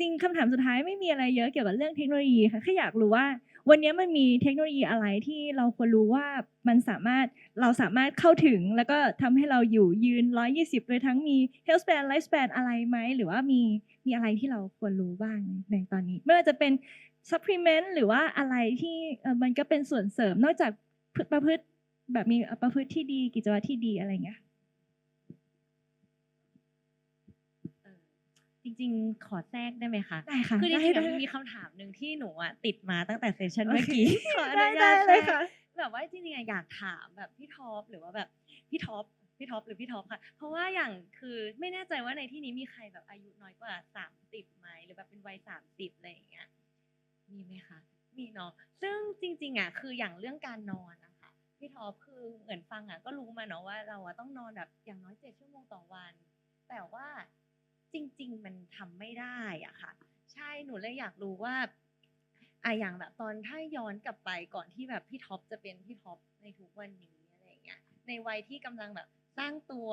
ริง ๆคำถามสุดท้ายไม่มีอะไรเยอะเกี่ยวกับเรื่องเทคโนโลยีค่ะแค่อยากรู้ว่า วันนี้มันมีเทคโนโลยีอะไรที่เราควรรู้ว่ามันสามารถเราสามารถเข้าถึง แล้วก็ทำให้เราอยู่ยืน 120 โดยทั้งมี health span life span อะไรไหม หรือว่ามีมีอะไรที่เราควรรู้บ้างในตอนนี้ ไม่ว่าจะเป็น supplement หรือว่าอะไรที่มันก็เป็นส่วนเสริมนอกจากประพฤติแบบมีประพฤติที่ดีกิจวัตรที่ดีอะไรเงี้ย เออ จริงๆ ขอแทรกได้ไหมคะ ได้ค่ะคือจได้ริงๆได้อะมันมีคำถามหนึ่งที่หนูอะติดมาตั้งแต่เซสชันเมื่อกี้ขออได้นุได้ญาตเลยแทรค่ะกแบบว่าจริงๆอะอยากถามแบบพี่ท็อปหรือว่าแบบพี่ท็อปพี่ท็อปหรือพี่ท็อปค่ะ เพราะว่าอย่างคือไม่แน่ใจว่าในที่นี้มีใครแบบอายุน้อยกว่าสามสิบไหมหรือแบบเป็นวัยสามสิบอะไรอย่างเงี้ยมีไหมคะมีเนาะซึ่งจริงๆอะคืออย่างเรื่องการนอนนะคะพี่ท็อปคือเหมือนฟังอะก็รู้มาเนาะว่าเราอะต้องนอนแบบอย่างน้อยเจ็ดชั่วโมงต่อวัน แต่ว่า จริง ๆ มันทำไม่ได้อะค่ะ ใช่หนูเลยอยากรู้ว่าอะอย่างแบบตอนถ้าย้อนกลับไปก่อนที่แบบพี่ท็อปจะเป็นพี่ท็อปในทุกวันนี้อะไรอย่างเงี้ยในวัยที่กำลังแบบสร้างตัว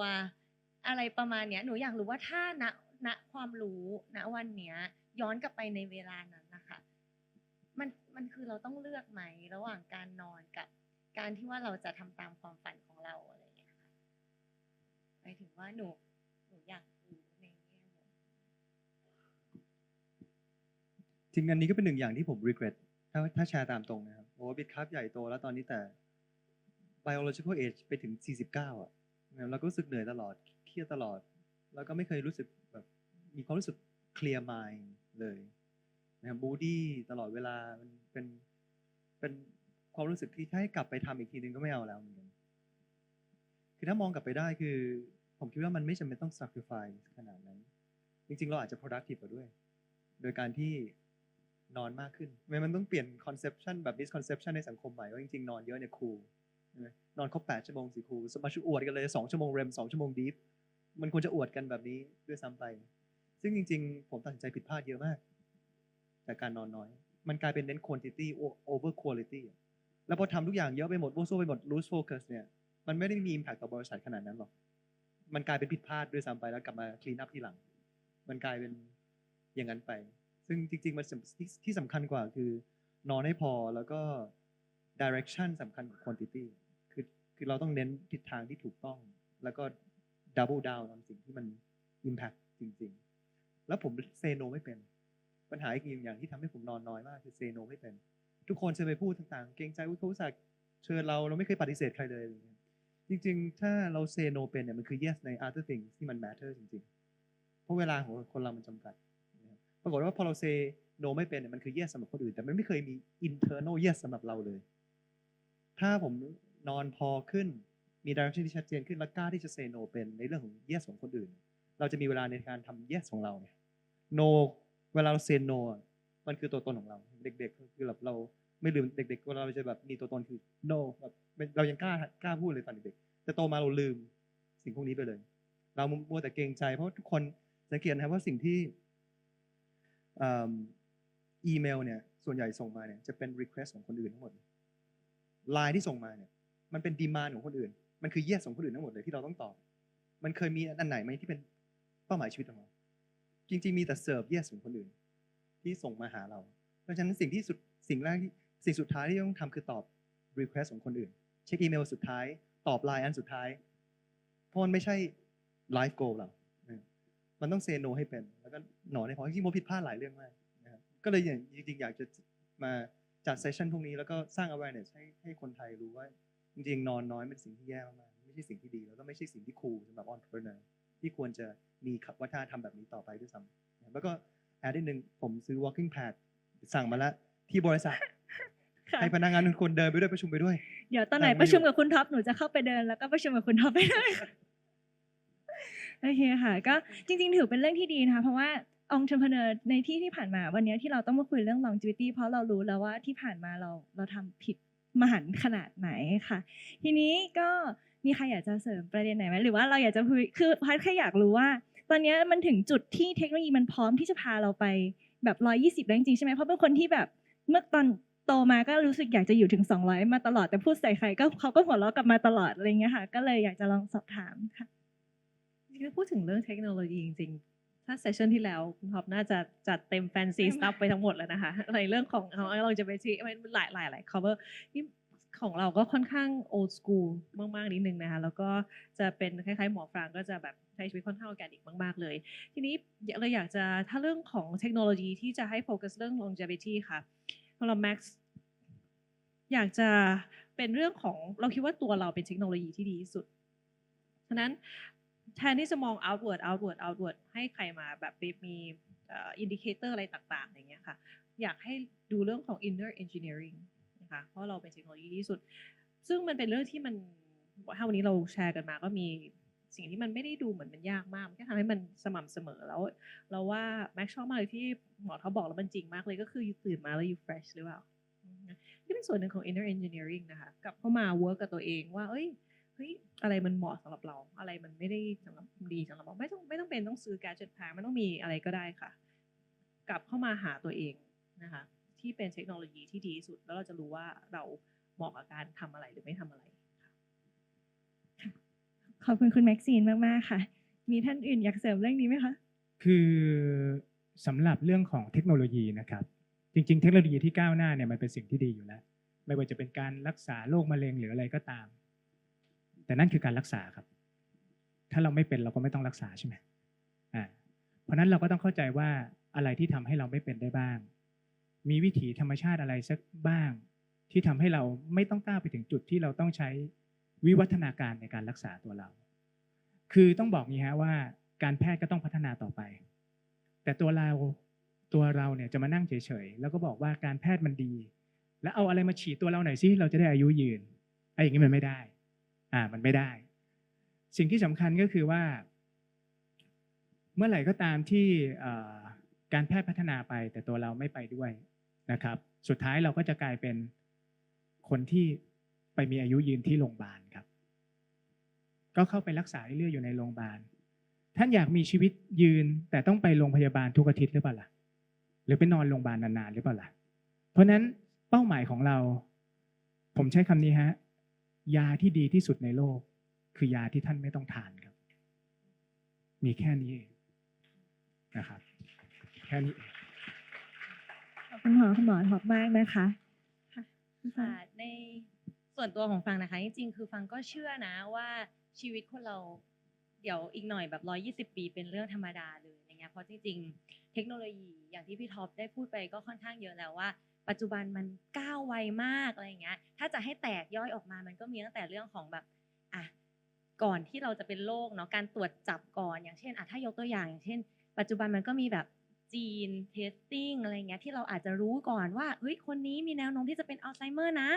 อะไรประมาณเนี้ยหนูอยากรู้ว่าถ้าณณความรู้ณวันเนี้ย ย้อนกลับไปในเวลานั้นนะคะมันมันคือเราต้องเลือกไหมระหว่างการนอนกับการที่ว่าเราจะทำตามความฝันของเราอะไรอย่างเงี้ยค่ะหมายถึงว่าหนูหนูอยากรู้ในแง่มุม จริงอันนี้ก็เป็นหนึ่งอย่างที่ผม regret ถ้าถ้าแชร์ตามตรงนะครับโอ้บิดคัพใหญ่โตแล้วตอนนี้แต่ biological age ไปถึง 49 อะนะครับเราก็รู้สึกเหนื่อยตลอดเครียดตลอด แล้วก็ไม่เคยรู้สึกแบบมีความรู้สึก clear mind เลยนะครับ moody ตลอดเวลามันเป็นเป็นความรู้สึกที่ถ้าให้กลับไปทำอีกทีนึงก็ไม่เอาแล้วเหมือนกันคือถ้ามองกลับไปได้คือ ผมคิดว่ามันไม่จำเป็นต้อง sacrifice ขนาดนั้น จริงๆ เราอาจจะ productive กว่าด้วย โดยการที่ นอนมากขึ้นมันต้องเปลี่ยน conception แบบ misconception ในสังคมใหม่ว่าจริงๆ นอนเยอะเนี่ยคูลนอนครบ8ชั่วโมงสิคูลสมาชิอวดกันเลย2ชั่วโมง REM 2ชั่วโมง deep มันควรจะอวดกันแบบนี้ด้วยซ้ำไป ซึ่งจริง ๆ ผมตัดสินใจผิดพลาดเยอะมากจากการนอนน้อย มันกลายเป็นเน้น quantity over quality แล้วพอทำทุกอย่างเยอะไปหมดโวโซไปหมด lose focus เนี่ยมันไม่ได้มี impact ต่อบริษัทขนาดนั้นหรอก มันกลายเป็นผิดพลาดด้วยซ้ำไปแล้วกลับมา clean up ทีหลัง มันกลายเป็นอย่างนั้นไป ซึ่งจริง ๆ มันสำที่ที่สำคัญกว่าคือนอนให้พอแล้วก็ direction สำคัญกว่า quantity คือคือเราต้องเน้นทิศทางที่ถูกต้อง แล้วก็ double down on สิ่งที่มัน impact จริง ๆ แล้วผม say no ไม่เป็น ปัญหาอีกอย่างที่ทำให้ผมนอนน้อยมากคือ say no ไม่เป็น ทุกคนจะไปพูดต่างๆ เกรงใจอุ๊ยเขาอุตส่าห์เชิญเราเราไม่เคยปฏิเสธใครเลยอะไรเงี้ยจริง ๆ ถ้าเรา say no เป็นเนี่ยมันคือ yes ใน other things ที่มัน matter จริงๆ เพราะเวลาของคนเรามันจำกัด ปรากฏว่าพอเรา say no ไม่เป็นเนี่ยมันคือ yes สำหรับคนอื่น แต่มันไม่เคยมี internal yes สำหรับเราเลย ถ้าผมนอนพอขึ้นมี direction ที่ชัดเจนขึ้นและกล้าที่จะ say no เป็นในเรื่องของ yes ของคนอื่น เราจะมีเวลาในการทำ yes ของเราเนี่ย no เวลาเรา say no อะมันคือตัวตนของเรา เด็กๆคือแบบเราไม่ลืมเด็กๆเวลาเราจะแบบมีตัวตนคือ no แบบเรายังกล้ากล้าพูดเลยตอนเด็กๆแต่โตมาเราลืมสิ่งพวกนี้ไปเลย เรามัวแต่เกรงใจเพราะทุกคนสังเกตนะครับว่าสิ่งที่ อีเมลเนี่ยส่วนใหญ่ส่งมาเนี่ยจะเป็น request ของคนอื่นทั้งหมดไลน์ที่ส่งมาเนี่ยมันเป็นดีมานของคนอื่น มันคือ yes ของคนอื่นทั้งหมดเลยที่เราต้องตอบ มันเคยมีอันไหนไหมที่เป็นเป้าหมายชีวิตของเราจริงๆมีแต่ serve yes ของคนอื่น ที่ส่งมาหาเรา เพราะฉะนั้นสิ่งที่สุดสิ่งแรกที่สิ่งสุดท้ายที่ต้องทำคือตอบ request ของคนอื่น เช็คอีเมลสุดท้าย ตอบไลน์อันสุดท้ายเพราะมันไม่ใช่ life goal เรา มันต้อง say no ให้เป็น แล้วก็หนอนให้พอจริงๆโมผิดพลาดหลายเรื่องมากนะครับก็เลยอย่างจริงๆอยากจะมาจัดเซสชันพวกนี้แล้วก็สร้าง awareness ให้ให้คนไทยรู้ว่า จริงๆนอนน้อยเป็นสิ่งที่แย่มากๆไม่ใช่สิ่งที่ดี แล้วก็ไม่ใช่สิ่งที่คูลสำหรับ entrepreneur ที่ควรจะมีวัฒนธรรมแบบนี้ต่อไปด้วยซ้ำนะครับแล้วก็แอดนิดนึงผมซื้อ walking pad สั่งมาแล้วที่บริษัทค่ะให้พนักงานทุกคนเดินไปด้วยประชุมไปด้วย เดี๋ยวตอนไหนอะประชุมไม่อยู่กับคุณท็อปหนูจะเข้าไปเดินแล้วก็ประชุมกับคุณท็อปไปด้วย โอเคค่ะ ก็จริงๆ ถือเป็นเรื่องที่ดีนะคะ เพราะว่าองค์ entrepreneur ในที่ที่ผ่านมา วันนี้ที่เราต้องมาคุยเรื่อง longevity เพราะเรารู้แล้วว่าที่ผ่านมาเราเราทำผิดมหันต์ขนาดไหนค่ะ ทีนี้ก็มีใครอยากจะเสริมประเด็นไหนไหมหรือว่าเราอยากจะคุยคือพัดแค่อยากรู้ว่า ตอนนี้มันถึงจุดที่เทคโนโลยีมันพร้อมที่จะพาเราไปแบบร้อยี่สิบแล้วจริงๆใช่ไหมเพราะเป็นคนที่แบบเมื่อตอนโตมาก็รู้สึกอยากจะอยู่ถึงสองร้อยมาตลอดแต่พูดใส่ใครก็เขาก็หัวเราะกลับมาตลอดอะไรเงี้ยค่ะ ก็เลยอยากจะลองสอบถามค่ะจริงๆ ถ้าพูดถึงเรื่องเทคโนโลยีจริงๆ ถ้าเซสชันที่แล้วคุณท็อปน่าจะจัดเต็มแฟนซีสตัฟไปทั้งหมดแล้วนะคะในเรื่องของของเราจะไปที่มันหลายหลายหลาย cover ที่ของเราก็ค่อนข้าง old school มากๆนิดนึงนะคะ แล้วก็จะเป็นคล้ายๆหมอฟรางก็จะแบบใช้ชีวิตค่อนข้างออร์แกนิกมากๆเลย ทีนี้เราอยากจะถ้าเรื่องของเทคโนโลยีที่จะให้โฟกัสเรื่อง longevity ค่ะสำหรับ Max อยากจะเป็นเรื่องของเราคิดว่าตัวเราเป็นเทคโนโลยีที่ดีที่สุดฉะนั้น แทนที่จะมอง outward outward outward ให้ใครมาแบบมีอินดิเคเตอร์อะไรต่างๆ อย่างเงี้ยค่ะ อยากให้ดูเรื่องของ inner engineering นะคะเพราะเราเป็นเทคโนโลยีที่สุด ซึ่งมันเป็นเรื่องที่มันถ้าวันนี้เราแชร์กันมาก็มีสิ่งที่มันไม่ได้ดูเหมือนมันยากมากมันแค่ทำให้มันสม่ำเสมอแล้ว เราว่าแม็กชอบมากเลยที่หมอเขาบอกแล้วมันจริงมากเลยก็คือตื่นมาแล้ว you fresh หรือเปล่าที่เป็นส่วนหนึ่งของ inner engineering นะคะกลับเข้ามา work กับตัวเองว่า เอ้ย เฮ้ยอะไรมันเหมาะสำหรับเรา อะไรมันไม่ได้สำหรับดีสำหรับเราไม่ต้องไม่ต้องเป็นต้องซื้อ gadget แพงไม่ต้องมีอะไรก็ได้ค่ะ กลับเข้ามาหาตัวเองนะคะ ที่เป็นเทคโนโลยีที่ดีที่สุด แล้วเราจะรู้ว่าเราเหมาะกับการทำอะไรหรือไม่ทำอะไรค่ะขอบคุณคุณแม็กซีนมาก ๆ ค่ะ มีท่านอื่นอยากเสริมเรื่องนี้ไหมคะ คือสำหรับเรื่องของเทคโนโลยีนะครับ จริง ๆ เทคโนโลยีที่ก้าวหน้าเนี่ยมันเป็นสิ่งที่ดีอยู่แล้ว ไม่ว่าจะเป็นการรักษาโรคมะเร็งหรืออะไรก็ตาม แต่นั่นคือการรักษาครับ ถ้าเราไม่เป็นเราก็ไม่ต้องรักษาใช่ไหมอ่าเพราะนั้นเราก็ต้องเข้าใจว่าอะไรที่ทำให้เราไม่เป็นได้บ้าง มีวิถีธรรมชาติอะไรสักบ้าง ที่ทำให้เราไม่ต้องก้าวไปถึงจุดที่เราต้องใช้วิวัฒนาการในการรักษาตัวเรา คือต้องบอกงี้ฮะว่าการแพทย์ก็ต้องพัฒนาต่อไป แต่ตัวเราตัวเราเนี่ยจะมานั่งเฉยๆแล้วก็บอกว่าการแพทย์มันดี แล้วเอาอะไรมาฉีดตัวเราหน่อยซิเราจะได้อายุยืนไอ้อย่างนี้มันไม่ได้ อ่ามันไม่ได้ สิ่งที่สำคัญก็คือว่า เมื่อไหร่ก็ตามที่การแพทย์พัฒนาไป แต่ตัวเราไม่ไปด้วยนะครับ สุดท้ายเราก็จะกลายเป็นคนที่ไปมีอายุยืนที่โรงพยาบาลครับ ก็เข้าไปรักษาเรื่อยๆอยู่ในโรงพยาบาล ท่านอยากมีชีวิตยืนแต่ต้องไปโรงพยาบาลทุกอาทิตย์หรือเปล่าล่ะหรือไปนอนโรงพยาบาลนานๆหรือเปล่าล่ะเพราะนั้นเป้าหมายของเรา ผมใช้คำนี้ฮะ ยาที่ดีที่สุดในโลก คือยาที่ท่านไม่ต้องทานครับ มีแค่นี้เองนะครับ แค่นี้เองขอบคุณหมอคุณหมอท็อปมากนะคะค่ะคุณฟ้าค่ะในส่วนตัวของฟังนะคะ จริงๆ คือฟังก็เชื่อนะว่าชีวิตคนเราเดี๋ยวอีกหน่อยแบบร้อยี่สิบปีเป็นเรื่องธรรมดาเลยอย่างเงี้ยเพราะจริงๆ เทคโนโลยีอย่างที่พี่ท็อปได้พูดไปก็ค่อนข้างเยอะแล้วว่า ปัจจุบันมันก้าวไวมากอะไรเงี้ย ถ้าจะให้แตกย่อยออกมามันก็มีตั้งแต่เรื่องของแบบอะก่อนที่เราจะเป็นโรคเนาะการตรวจจับก่อนอย่างเช่นอะถ้ายกตัวอย่างอย่างเช่น ปัจจุบันมันก็มีแบบจีนเทสติ้งอะไรเงี้ยที่เราอาจจะรู้ก่อนว่าเฮ้ยคนนี้มีแนวโน้มที่จะเป็นอัลไซเมอร์นะ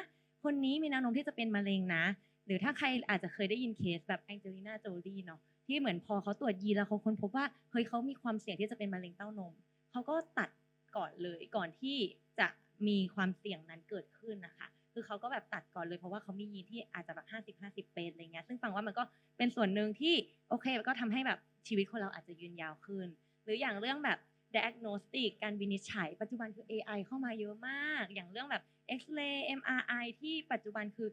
คนนี้มีแนวโน้มที่จะเป็นมะเร็งนะ หรือถ้าใครอาจจะเคยได้ยินเคสแบบแองเจลิน่าโจลีเนาะ ที่เหมือนพอเขาตรวจยีแล้วเขาค้นพบว่าเฮ้ยเขามีความเสี่ยงที่จะเป็นมะเร็งเต้านมเขาก็ตัดก่อนเลยก่อนที่จะมีความเสี่ยงนั้นเกิดขึ้นนะคะ คือเขาก็แบบตัดก่อนเลยเพราะว่าเขามียีนที่อาจจะแบบห้าสิบห้าสิบเป็นอะไรเงี้ยซึ่งฟังว่ามันก็เป็นส่วนหนึ่งที่โอเคก็ทำให้แบบชีวิตคนเราอาจจะยืนยาวขึ้น หรืออย่างเรื่องแบบ diagnostic การวินิจฉัย ปัจจุบันคือ AI เข้ามาเยอะมาก อย่างเรื่องแบบ X-ray MRI ที่ปัจจุบันคือ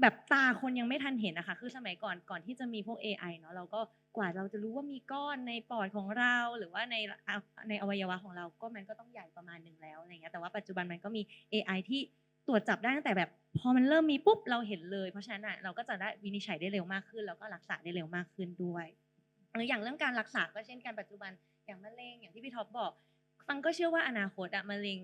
แบบตาคนยังไม่ทันเห็นนะคะ คือสมัยก่อนก่อนที่จะมีพวก AI เนาะเราก็กว่าเราจะรู้ว่ามีก้อนในปอดของเราหรือว่าในในอวัยวะของเราก็มันก็ต้องใหญ่ประมาณหนึ่งแล้วอะไรเงี้ยแต่ว่าปัจจุบันมันก็มี AI ที่ตรวจจับได้ตั้งแต่แบบ พอมันเริ่มมีปุ๊บเราเห็นเลย เพราะฉะนั้นเราก็จะได้วินิจฉัยได้เร็วมากขึ้น แล้วก็รักษาได้เร็วมากขึ้นด้วยหรืออย่างเรื่องการรักษาก็เช่นกันปัจจุบันอย่างมะเร็งอย่างที่พี่ท็อปบอกฟังก็เชื่อว่าอนาคตอะมะเร็ง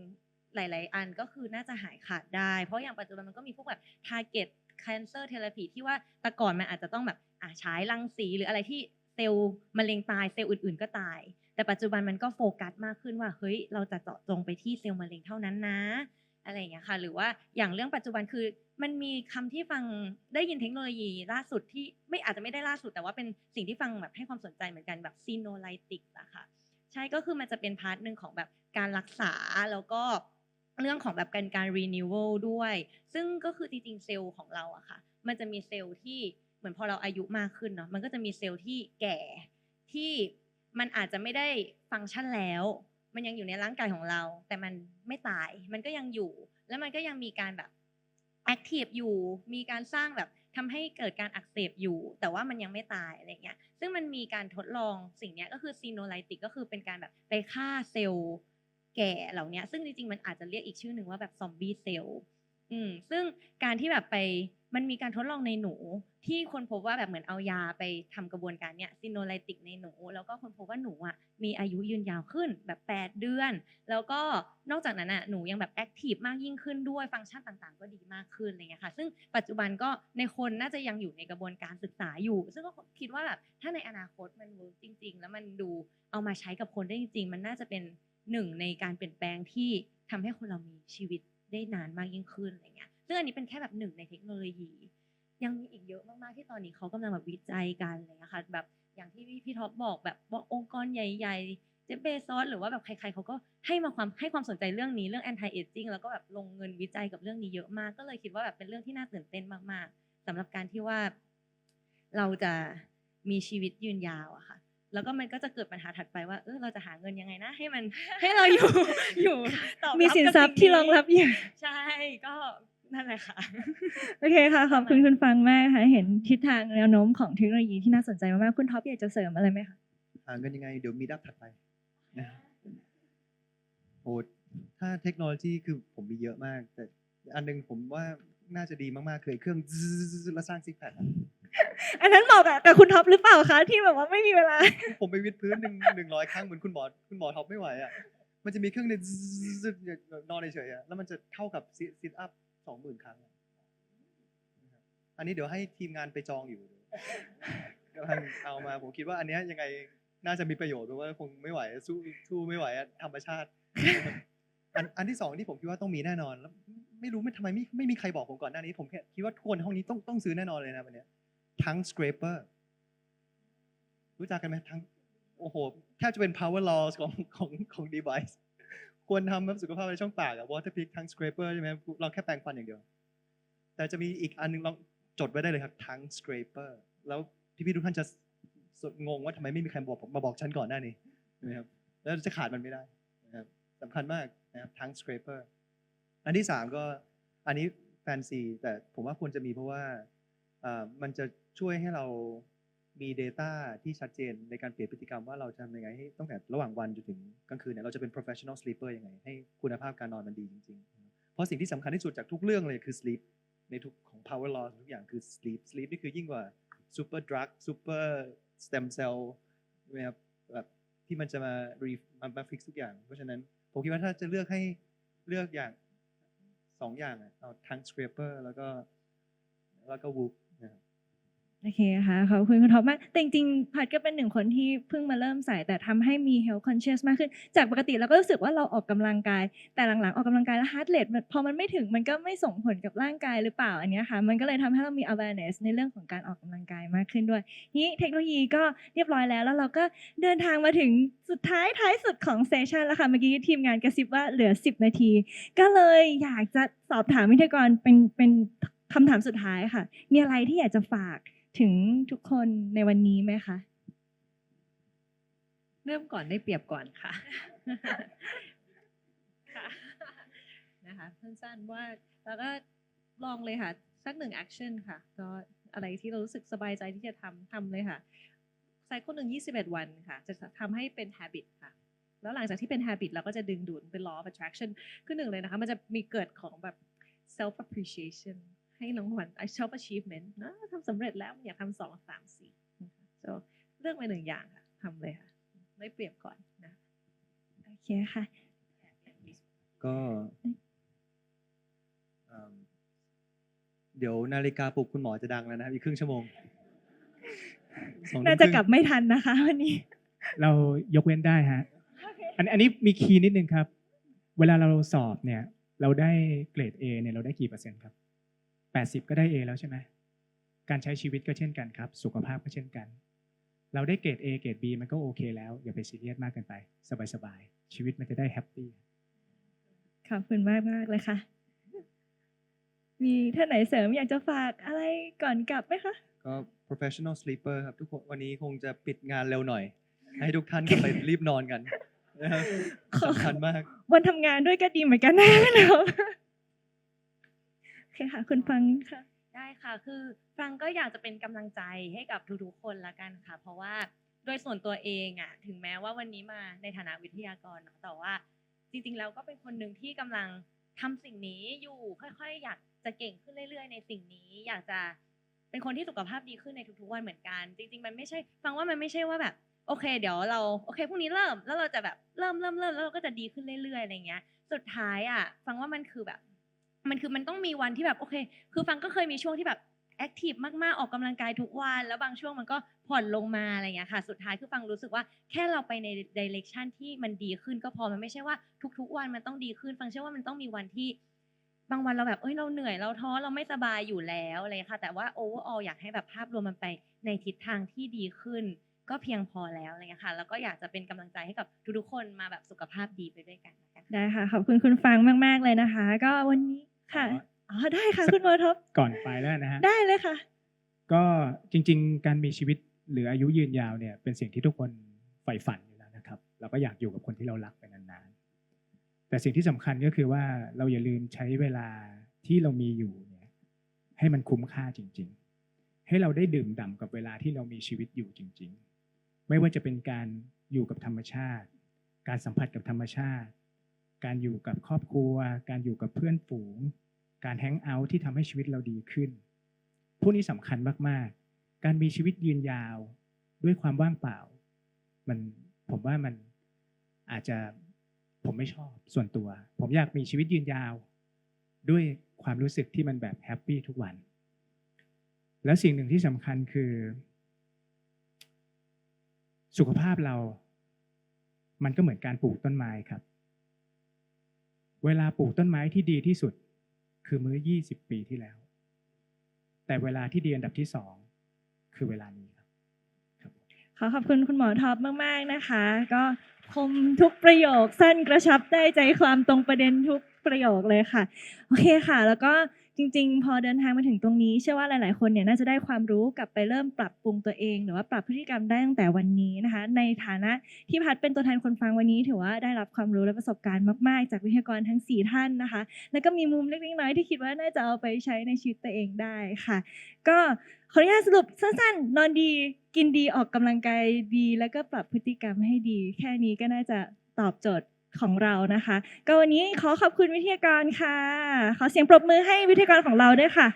หลาย ๆ อันก็คือน่าจะหายขาดได้ เพราะอย่างปัจจุบันมันก็มีพวกแบบ target cancer therapy ที่ว่าแต่ก่อนมันอาจจะต้องแบบอะฉายรังสีหรืออะไรที่เซลล์มะเร็งตายเซลล์อื่น ๆ ก็ตาย แต่ปัจจุบันมันก็โฟกัสมากขึ้นว่าเฮ้ยเราจะเจาะจงไปที่เซลล์มะเร็งเท่านั้นนะ อะไรอย่างเงี้ยค่ะ หรือว่าอย่างเรื่องปัจจุบันคือมันมีคำที่ฟังได้ยินเทคโนโลยีล่าสุดที่ไม่อาจจะไม่ได้ล่าสุด แต่ว่าเป็นสิ่งที่ฟังแบบให้ความสนใจเหมือนกันแบบซีโนไลติกอะค่ะใช่ก็คือมันจะเป็นพาร์ทหนึ่งของแบบการรักษาแล้วก็ เรื่องของแบบการการ renewal ด้วย ซึ่งก็คือจริงๆเซลล์ของเราอะค่ะ มันจะมีเซลล์ที่เหมือนพอเราอายุมากขึ้นเนาะมันก็จะมีเซลล์ที่แก่ที่มันอาจจะไม่ได้ฟังก์ชันแล้ว มันยังอยู่ในร่างกายของเรา แต่มันไม่ตายมันก็ยังอยู่ แล้วมันก็ยังมีการแบบแอคทีฟอยู่ มีการสร้างแบบทำให้เกิดการอักเสบอยู่ แต่ว่ามันยังไม่ตายอะไรเงี้ยซึ่งมันมีการทดลองสิ่งเนี้ยก็คือซีโนไลติกก็คือเป็นการแบบไปฆ่าเซลล์ แก่เหล่านี้ซึ่งจริงๆมันอาจจะเรียกอีกชื่อหนึ่งว่าแบบซอมบี้เซลล์อืมซึ่งการที่แบบไปมันมีการทดลองในหนู ที่คนพบว่าแบบเหมือนเอายาไปทำกระบวนการเนี้ยซิโนไลติกในหนู แล้วก็คนพบว่าหนูอะมีอายุยืนยาวขึ้นแบบ 8 เดือน แล้วก็นอกจากนั้นอะหนูยังแบบแอคทีฟมากยิ่งขึ้นด้วยฟังก์ชันต่างๆ ก็ดีมากขึ้นอะไรเงี้ยค่ะ ซึ่งปัจจุบันก็ในคนน่าจะยังอยู่ในกระบวนการศึกษาอยู่ ซึ่งก็คิดว่าแบบถ้าในอนาคตมันเวิร์กจริง ๆ แล้วมันดูเอามาใช้กับคนได้จริง ๆ มันน่าจะเป็น หนึ่งในการเปลี่ยนแปลงที่ทำให้คนเรามีชีวิตได้นานมากยิ่งขึ้นอะไรเงี้ยซึ่งอันนี้เป็นแค่แบบหนึ่งในเทคโนโลยี ยังมีอีกเยอะมากๆที่ตอนนี้เขากำลังแบบวิจัยกันอะไรเลยนะคะแบบอย่างที่พี่ท็อปบอกแบบว่าองค์กรใหญ่ ๆ เจเบซอสหรือว่าแบบใคร ๆเขาก็ให้มาความให้ความสนใจเรื่องนี้เรื่อง anti aging แล้วก็แบบลงเงินวิจัยกับเรื่องนี้เยอะมาก ก็เลยคิดว่าแบบเป็นเรื่องที่น่าตื่นเต้นมากๆสำหรับการที่ว่า เราจะมีชีวิตยืนยาวอะค่ะ แล้วก็มันก็จะเกิดปัญหาถัดไปว่าเออเราจะหาเงินยังไงนะให้มันให้เราอยู่อยู่ตอบมีรับสินกับทรัพย์ที่รองรับอยู่ใช่ก็นั่นแหละค่ะโอเคค่ะขอบคุณคุณฟังมากค่ะเห็นทิศทางแนวโน้มของเทคโนโลยีที่น่าสนใจมากๆคุณท็อปอยากจะเสริมอะไรไหมคะหาเงินยังไงเดี๋ยวมีดับถัดไปนะโอ้ถ้าเทคโนโลยีคือผมมีเยอะมาก แต่อันหนึงผมว่าน่าจะดีมากๆคือไอ้เครื่อง zzz แล้วสร้างซิกแพค อันนั้นเหมาะกับกับคุณท็อปหรือเปล่าคะที่แบบว่าไม่มีเวลา ผมไปวิดพื้นหนึ่งหนึ่งร้อยครั้งเหมือนคุณหมอคุณหมอท็อปไม่ไหวอะมันจะมีเครื่องในนอนเฉยๆอะแล้วมันจะเท่ากับซิทอัพสองหมื่นครั้งอันนี้เดี๋ยวให้ทีมงานไปจองอยู่กำลังเอามาผมคิดว่าอันเนี้ยยังไงน่าจะมีประโยชน์เพราะว่าคงไม่ไหวสู้สู้ไม่ไหวธรรมชาติอันอันที่สองที่ผมคิดว่าต้องมีแน่นอนแล้วไม่รู้ไม่ทำไมไม่ไม่มีใครบอกผมก่อนหน้านี้ ผมแค่คิดว่าทุกคนในห้องนี้ต้องต้องซื้อแน่นอนเลยนะวันเนี้ย ทั้ง scraper รู้จักกันไหมทั้งโอ้โหแทบจะเป็น power laws ของของของ device ควรทำแบบสุขภาพในช่องปากอะ water pick ทั้ง scraper ใช่ไหมเราแค่แปรงฟันอย่างเดียว แต่จะมีอีกอันหนึงลองจดไว้ได้เลยครับทั้ง scraper แล้วพี่ๆทุกท่านจะงงว่าทำไมไม่มีใครบอกมาบอกฉันก่อนหน้านี้นะครับแล้วจะขาดมันไม่ได้นะครับสำคัญมากนะครับทั้ง scraper อันที่สามก็อันนี้แฟนซีแต่ผมว่าควรจะมีเพราะว่า มันจะช่วยให้เรามี Data ที่ชัดเจนในการเปลี่ยนพฤติกรรมว่าเราจะทำยังไงให้ตั้งแต่ระหว่างวันจนถึงกลางคืนเนี่ยเราจะเป็น professional sleeper ยังไง ให้คุณภาพการนอนมันดีจริง ๆ เพราะสิ่งที่สำคัญที่สุดจากทุกเรื่องเลยคือ sleep ในทุกของ power law ทุกอย่างคือ sleep sleep นี่คือยิ่งกว่า super drug super stem cell นะครับแบบที่มันจะมา re มา fix ทุกอย่าง เพราะฉะนั้นผมคิดว่าถ้าจะเลือกให้เลือกอย่างสองอย่างอะเอาทั้ง scraper แล้วก็แล้วก็ whoop โอเคค่ะขอบคุณคุณท็อปมากแต่จริงๆพัดก็เป็นหนึ่งคนที่เพิ่งมาเริ่มใส่แต่ทำให้มี health conscious มากขึ้น จากปกติเราก็รู้สึกว่าเราออกกำลังกาย แต่หลังๆออกกำลังกายแล้ว heart rate พอมันไม่ถึงมันก็ไม่ส่งผลกับร่างกายหรือเปล่าอันนี้ค่ะ มันก็เลยทำให้เรามี awareness ในเรื่องของการออกกำลังกายมากขึ้นด้วยนี้เทคโนโลยีก็เรียบร้อยแล้ว แล้วเราก็เดินทางมาถึงสุดท้ายท้ายสุดของเซสชันแล้วค่ะเมื่อกี้ทีมงานกระซิบว่าเหลือ 10 นาที ก็เลยอยากจะสอบถามวิทยากรเป็นเป็นคำถามสุดท้ายค่ะ มีอะไรที่อยากจะฝาก ถึงทุกคนในวันนี้ไหมคะ เริ่มก่อนได้เปรียบก่อนค่ะค่ะนะคะสั้นๆว่าแล้วก็ลองเลยค่ะ สักหนึ่งแอคชั่นค่ะ ก็อะไรที่เรารู้สึกสบายใจที่จะทำทำเลยค่ะไซเคิลหนึ่งยี่สิบเอ็ดวันค่ะ จะทำให้เป็น habit ค่ะแล้วหลังจากที่เป็น habit เราก็จะดึงดูดเป็น law of attraction คือหนึ่งเลยนะคะ มันจะมีเกิดของแบบ self appreciation ให้รางวัล self achievement นะทำสำเร็จแล้วอยากทำสองสามสี่นะคะ so เลือกมาหนึ่งอย่างค่ะทำเลยค่ะได้เปรียบก่อนนะโอเคค่ะ ก็อืมเดี๋ยวนาฬิกาปลุกคุณหมอจะดังแล้วนะครับ อีกครึ่งชั่วโมงสองทุ่มน่าจะครึ่งกลับไม่ทันนะคะวันนี้ เรายกเว้นได้ฮะอันอันนี้มีคีย์นิดนึงครับ เวลาเราสอบเนี่ย เราได้เกรด A เนี่ยเราได้กี่เปอร์เซ็นต์ครับ แปดสิบก็ได้ A แล้วใช่ไหมการใช้ชีวิตก็เช่นกันครับ สุขภาพก็เช่นกัน เราได้เกรด A เกรด B มันก็โอเคแล้ว อย่าไปซีเรียสมากเกินไป สบายๆ ชีวิตมันจะได้แฮปปี้ขอบคุณมากมากๆเลยค่ะ มีท่านไหนเสริมอยากจะฝากอะไรก่อนกลับไหมคะ ก็ professional sleeper ครับทุกคนวันนี้คงจะปิดงานเร็วหน่อย ให้ทุกท่านกลับไปรีบนอนกันนะครับสำคัญมาก วันทำงานด้วยก็ดีเหมือนกันนะนะครับโอ เคค่ะ คุณฟังค่ะ ได้ค่ะ คือฟังก็อยากจะเป็นกำลังใจให้กับทุกๆคนละกันค่ะ เพราะว่าโดยส่วนตัวเองอะถึงแม้ว่าวันนี้มาในฐานะวิทยากรเนะแต่ว่าจริงๆแล้วก็เป็นคนหนึ่งที่กำลังทำสิ่งนี้อยู่ค่อยๆ อยากจะเก่งขึ้นเรื่อย ๆ ในสิ่งนี้ อยากจะเป็นคนที่สุขภาพดีขึ้นในทุกๆวันเหมือนกัน จริง ๆ มันไม่ใช่ ฟังว่ามันไม่ใช่ว่าแบบ โอเค เดี๋ยวเราโอเคพรุ่งนี้เริ่มแล้วเราจะแบบเริ่มเริ่มเริ่มแล้วเราก็จะดีขึ้นเรื่อยๆอะไรเงี้ย สุดท้ายอะ ฟังว่ามันคือแบบ มันคือมันต้องมีวันที่แบบโอเค คือฟังก็เคยมีช่วงที่แบบแอคทีฟมากๆออกกำลังกายทุกวัน แล้วบางช่วงมันก็ผ่อนลงมาอะไรเงี้ยค่ะ สุดท้ายคือฟังรู้สึกว่าแค่เราไปในดิเรกชันที่มันดีขึ้นก็พอมันไม่ใช่ว่าทุก ๆ วันมันต้องดีขึ้น ฟังเชื่อว่ามันต้องมีวันที่บางวันเราแบบเอ้ยเราเหนื่อยเราท้อเราไม่สบายอยู่แล้วอะไรเลยค่ะ แต่ว่าโอเวอร์อออยากให้แบบภาพรวมมันไปในทิศทางที่ดีขึ้น ก็เพียงพอแล้วอะไรเงี้ยค่ะ แล้วก็อยากจะเป็นกำลังใจให้กับทุกๆคนมาแบบสุขภาพดีไปด้วยกันนะคะได้ค่ะขอบคุณคุณฟังมาก ๆ เลยนะคะ ก็วันนี้ค่ะอ๋อได้ค่ะคุณโมทบก่อนไปแล้วนะฮะได้เลยค่ะ ก็จริง ๆ การมีชีวิตหรืออายุยืนยาวเนี่ยเป็นสิ่งที่ทุกคนใฝ่ฝันอยู่แล้วนะครับ เราก็อยากอยู่กับคนที่เรารักไปนานๆแต่สิ่งที่สำคัญก็คือว่าเราอย่าลืมใช้เวลาที่เรามีอยู่เนี่ยให้มันคุ้มค่าจริง ๆ ให้เราได้ดื่มด่ำกับเวลาที่เรามีชีวิตอยู่จริง ๆ ไม่ว่าจะเป็นการอยู่กับธรรมชาติ การสัมผัสกับธรรมชาติ การอยู่กับครอบครัว การอยู่กับเพื่อนฝูง การแฮงเอาท์ที่ทำให้ชีวิตเราดีขึ้น พวกนี้สำคัญมากๆ การมีชีวิตยืนยาวด้วยความว่างเปล่า มันผมว่ามันอาจจะผมไม่ชอบส่วนตัว ผมอยากมีชีวิตยืนยาว ด้วยความรู้สึกที่มันแบบแฮปปี้ทุกวัน แล้วสิ่งหนึ่งที่สำคัญคือ สุขภาพเรา มันก็เหมือนการปลูกต้นไม้ครับ เวลาปลูกต้นไม้ที่ดีที่สุด คือเมื้อ20 ปีที่แล้ว แต่เวลาที่ดีอันดับที่สองคือเวลานี้ครับครับขอขอบคุณคุณหมอท็อปมาก ๆ นะคะ ก็คมทุกประโยคสั้นกระชับได้ใจความตรงประเด็นทุกประโยคเลยค่ะ โอเคค่ะ แล้วก็ จริง ๆ พอเดินทางมาถึงตรงนี้ เชื่อว่าหลาย ๆ คนเนี่ยน่าจะได้ความรู้กลับไปเริ่มปรับปรุงตัวเอง หรือว่าปรับพฤติกรรมได้ตั้งแต่วันนี้นะคะ ในฐานะที่พัดเป็นตัวแทนคนฟังวันนี้ ถือว่าได้รับความรู้และประสบการณ์มาก ๆ จากวิทยากรทั้ง 4 ท่านนะคะ แล้วก็มีมุมเล็ก ๆ น้อยๆที่คิดว่าน่าจะเอาไปใช้ในชีวิตตัวเองได้ค่ะ ก็ขออนุญาตสรุปสั้น ๆ นอนดี กินดีออกกำลังกายดี แล้วก็ปรับพฤติกรรมให้ดี แค่นี้ก็น่าจะตอบโจทย์ ของเรานะคะ ก็วันนี้ขอขอบคุณวิทยากรค่ะ ขอเสียงปรบมือให้วิทยากรของเราด้วยค่ะ